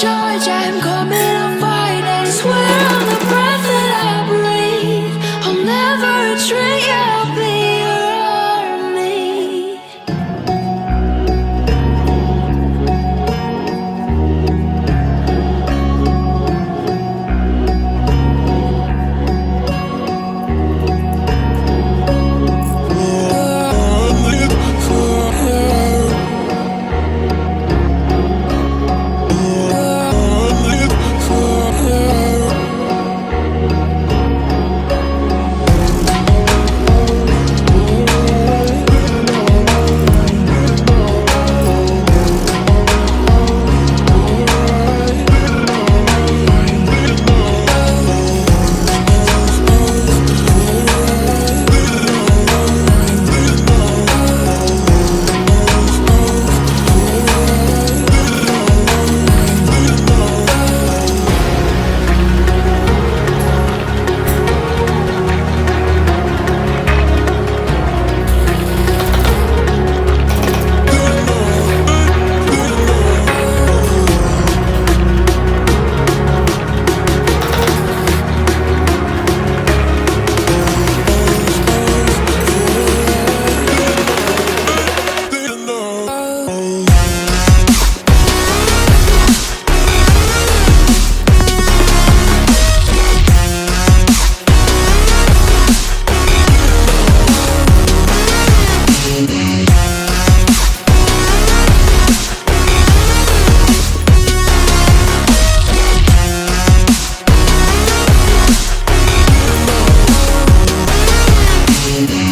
Georgia, I'm coming. Yeah.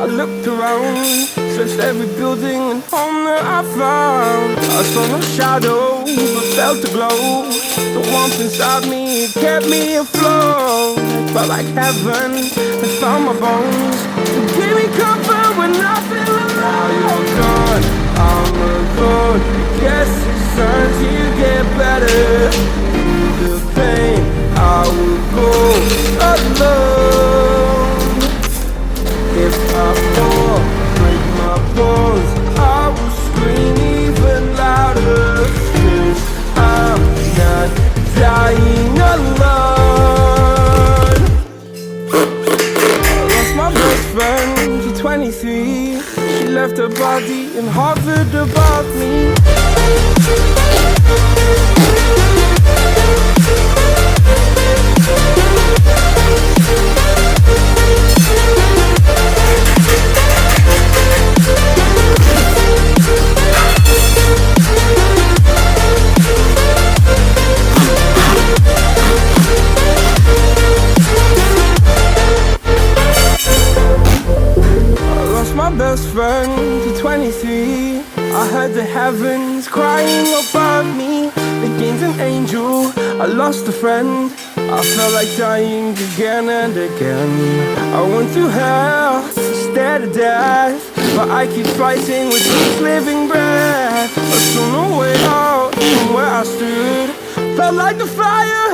I looked around, searched every building and home that I found. I saw no shadow, but felt a glow. The warmth inside me kept me afloat. Felt like heaven had found my bones. It gave me comfort when I feel alone. Oh, now you're gone, I'm alone. Guess it's time to get better. The pain, lost a friend. I felt like dying again and again. I went through hell instead of death. But I keep fighting with each living breath. I saw no way out from where I stood. Felt like the fire